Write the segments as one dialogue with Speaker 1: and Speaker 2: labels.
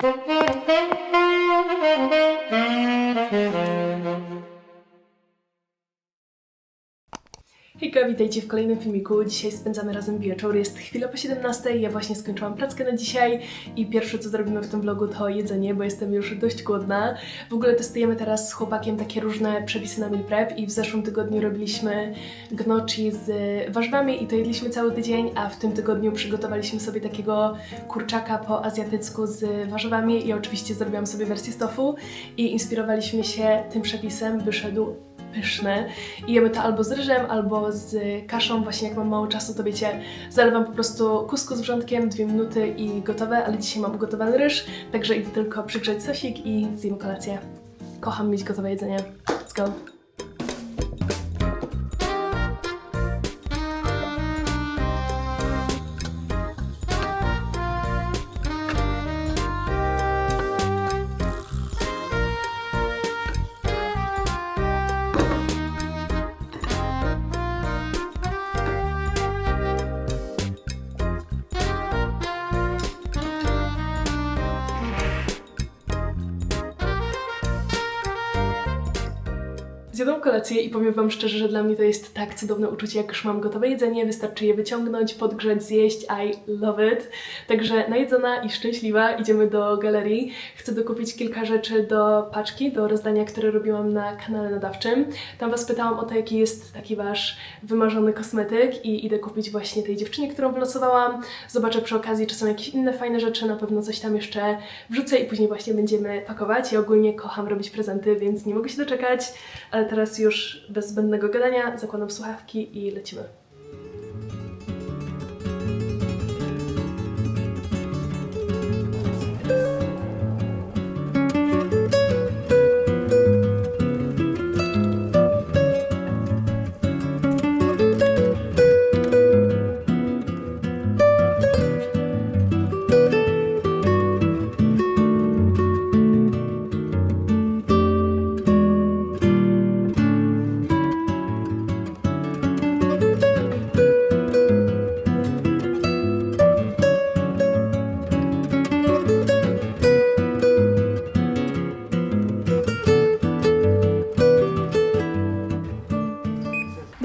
Speaker 1: Thank you. Hejka, witajcie w kolejnym filmiku. Dzisiaj spędzamy razem wieczór. Jest chwila po 17. Ja właśnie skończyłam prackę na dzisiaj i pierwsze co zrobimy w tym vlogu to jedzenie, bo jestem już dość głodna. W ogóle testujemy teraz z chłopakiem takie różne przepisy na meal prep i w zeszłym tygodniu robiliśmy gnocchi z warzywami i to jedliśmy cały tydzień, a w tym tygodniu przygotowaliśmy sobie takiego kurczaka po azjatycku z warzywami i oczywiście zrobiłam sobie wersję z tofu i inspirowaliśmy się tym przepisem. Wyszedł pyszne i jemy to albo z ryżem, albo z kaszą. Właśnie jak mam mało czasu, to wiecie, zalewam po prostu kusku z wrzątkiem, dwie minuty i gotowe, ale dzisiaj mam ugotowany ryż, także idę tylko przygrzać sosik i zjemy kolację. Kocham mieć gotowe jedzenie. Let's go! Zjadłam kolację i powiem Wam szczerze, że dla mnie to jest tak cudowne uczucie, jak już mam gotowe jedzenie, wystarczy je wyciągnąć, podgrzać, zjeść, I love it. Także najedzona i szczęśliwa idziemy do galerii. Chcę dokupić kilka rzeczy do paczki, do rozdania, które robiłam na kanale nadawczym. Tam Was pytałam o to, jaki jest taki Wasz wymarzony kosmetyk i idę kupić właśnie tej dziewczynie, którą wylosowałam. Zobaczę przy okazji, czy są jakieś inne fajne rzeczy, na pewno coś tam jeszcze wrzucę i później właśnie będziemy pakować. Ja ogólnie kocham robić prezenty, więc nie mogę się doczekać, ale teraz już bez zbędnego gadania zakładam słuchawki i lecimy.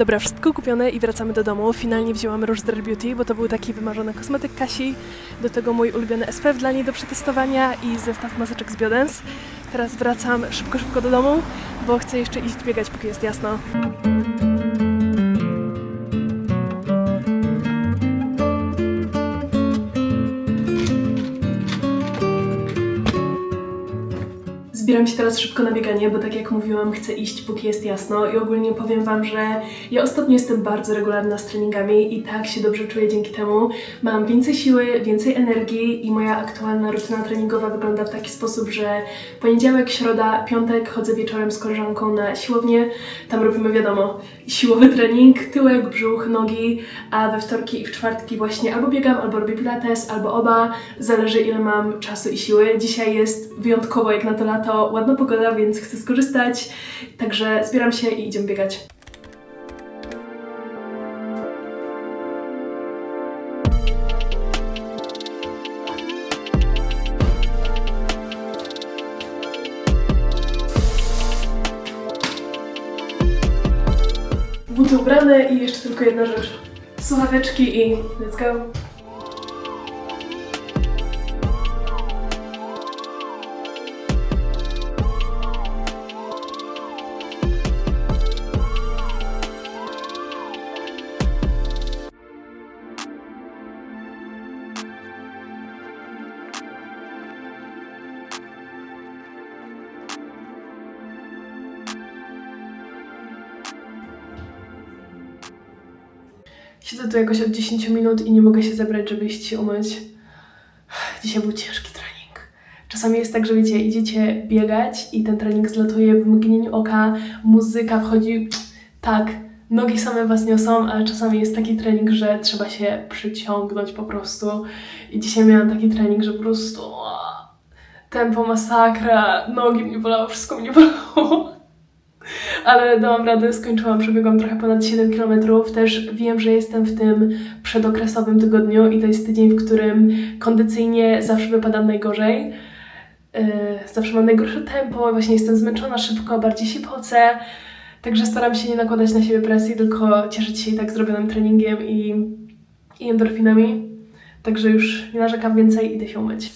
Speaker 1: Dobra, wszystko kupione i wracamy do domu. Finalnie wzięłam Rouge Rare Beauty, bo to był taki wymarzony kosmetyk Kasi. Do tego mój ulubiony SPF dla niej do przetestowania i zestaw maseczek z Biodens. Teraz wracam szybko, szybko do domu, bo chcę jeszcze iść biegać, póki jest jasno. Zbieram się teraz szybko na bieganie, bo tak jak mówiłam, chcę iść póki jest jasno i ogólnie powiem Wam, że ja ostatnio jestem bardzo regularna z treningami i tak się dobrze czuję dzięki temu. Mam więcej siły, więcej energii i moja aktualna rutyna treningowa wygląda w taki sposób, że poniedziałek, środa, piątek chodzę wieczorem z koleżanką na siłownię. Tam robimy, wiadomo, siłowy trening, tyłek, brzuch, nogi, a we wtorki i w czwartki właśnie albo biegam, albo robię pilates, albo oba. Zależy ile mam czasu i siły. Dzisiaj jest wyjątkowo jak na to lato, ładna pogoda, więc chcę skorzystać. Także zbieram się i idziemy biegać. Buty ubrane i jeszcze tylko jedna rzecz. Słuchaweczki i let's go. Siedzę tu jakoś od 10 minut i nie mogę się zebrać, żeby iść się umyć. Dzisiaj był ciężki trening. Czasami jest tak, że wiecie, idziecie biegać i ten trening zlatuje w mgnieniu oka, muzyka wchodzi tak, nogi same was niosą, ale czasami jest taki trening, że trzeba się przyciągnąć po prostu. I dzisiaj miałam taki trening, że po prostu tempo masakra, nogi mnie bolało, wszystko mnie bolało. Ale dałam radę, skończyłam, przebiegłam trochę ponad 7 km. Też wiem, że jestem w tym przedokresowym tygodniu i to jest tydzień, w którym kondycyjnie zawsze wypadam najgorzej. Yy, zawsze mam najgorsze tempo, właśnie jestem zmęczona szybko, bardziej się pocę. Także staram się nie nakładać na siebie presji, tylko cieszyć się i tak zrobionym treningiem i, i endorfinami. Także już nie narzekam więcej, idę się umyć.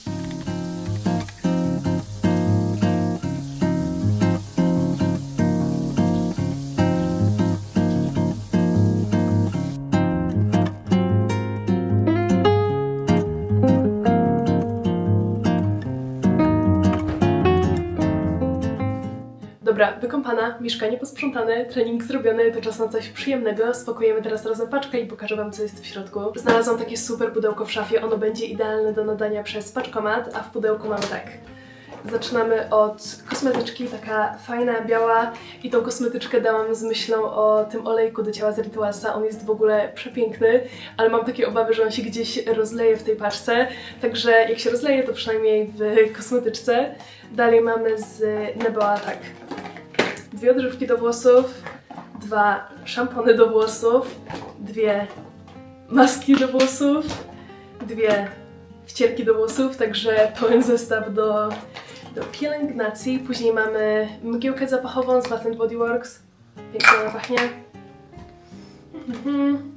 Speaker 1: Dobra, wykąpana, mieszkanie posprzątane, trening zrobiony, to czas na coś przyjemnego. Spakujemy teraz razem paczkę i pokażę Wam, co jest w środku. Znalazłam takie super pudełko w szafie, ono będzie idealne do nadania przez paczkomat, a w pudełku mamy tak. Zaczynamy od kosmetyczki, taka fajna, biała i tą kosmetyczkę dałam z myślą o tym olejku do ciała z Ritualsa. On jest w ogóle przepiękny, ale mam takie obawy, że on się gdzieś rozleje w tej paczce, także jak się rozleje, to przynajmniej w kosmetyczce. Dalej mamy z Neboa tak, dwie odżywki do włosów, dwa szampony do włosów, dwie maski do włosów, dwie wcierki do włosów, także pełen zestaw do, do pielęgnacji. Później mamy mgiełkę zapachową z Bath Body Works. Pięknie ona pachnie. Mhm.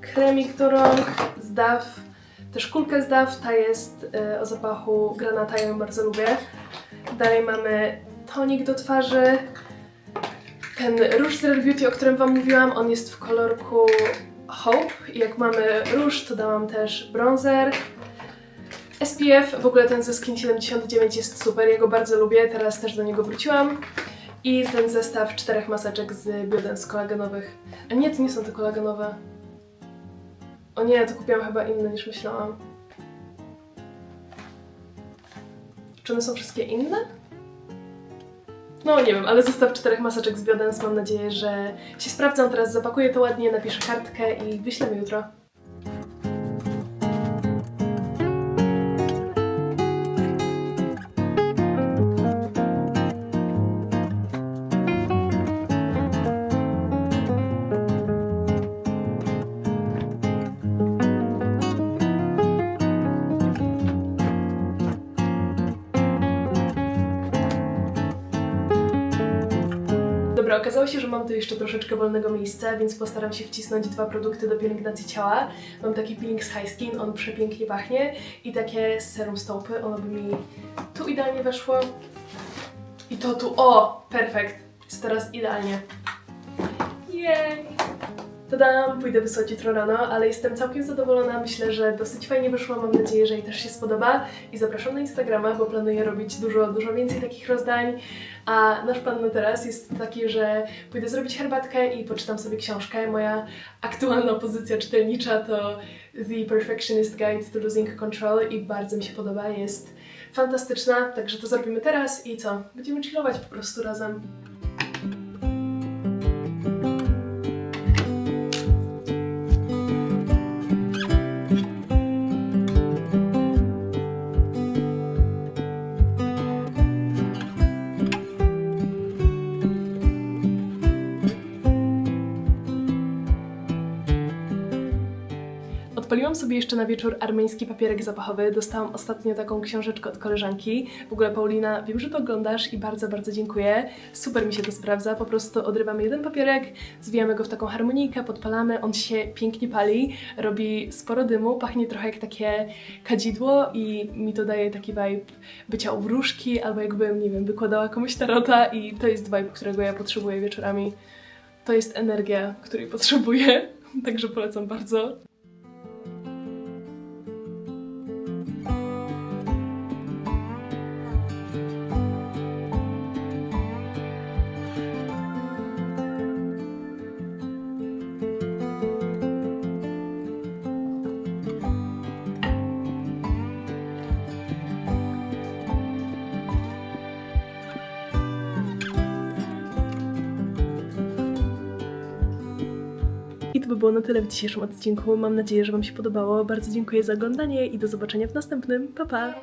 Speaker 1: Kremik do rąk z DAF. Też kulkę z DAF, ta jest y, o zapachu granata, ja ją bardzo lubię. Dalej mamy tonik do twarzy. Ten róż z Rare Beauty, o którym Wam mówiłam, on jest w kolorku Hope. Jak mamy róż, to dałam też bronzer. SPF, w ogóle ten ze Skin 79 jest super, ja go bardzo lubię, teraz też do niego wróciłam. I ten zestaw czterech maseczek z Biodens kolagenowych. A nie, to nie są te kolagenowe. O nie, to kupiłam chyba inne niż myślałam. Czy one są wszystkie inne? No nie wiem, ale zestaw czterech maseczek z Biodens mam nadzieję, że się sprawdzą. Teraz zapakuję to ładnie, napiszę kartkę i wyślemy jutro. Okazało się, że mam tu jeszcze troszeczkę wolnego miejsca, więc postaram się wcisnąć dwa produkty do pielęgnacji ciała. Mam taki peeling z High Skin, on przepięknie pachnie i takie serum stopy, ono by mi tu idealnie weszło. I to tu, o, perfekt, jest teraz idealnie. Jej! Tadam, pójdę wysłać jutro rano, ale jestem całkiem zadowolona. Myślę, że dosyć fajnie wyszło. Mam nadzieję, że jej też się spodoba. I zapraszam na Instagrama, bo planuję robić dużo, dużo więcej takich rozdań. A nasz plan na teraz jest taki, że pójdę zrobić herbatkę i poczytam sobie książkę. Moja aktualna pozycja czytelnicza to The Perfectionist Guide to Losing Control i bardzo mi się podoba. Jest fantastyczna, także to zrobimy teraz i co? Będziemy chillować po prostu razem. Odpaliłam sobie jeszcze na wieczór armeński papierek zapachowy. Dostałam ostatnio taką książeczkę od koleżanki. W ogóle Paulina, wiem, że to oglądasz i bardzo, bardzo dziękuję. Super mi się to sprawdza. Po prostu odrywamy jeden papierek, zwijamy go w taką harmonijkę, podpalamy, on się pięknie pali, robi sporo dymu, pachnie trochę jak takie kadzidło i mi to daje taki vibe bycia u wróżki albo jakbym, nie wiem, wykładała komuś tarota i to jest vibe, którego ja potrzebuję wieczorami. To jest energia, której potrzebuję, także polecam bardzo. To by było na tyle w dzisiejszym odcinku. Mam nadzieję, że Wam się podobało. Bardzo dziękuję za oglądanie i do zobaczenia w następnym. Pa pa!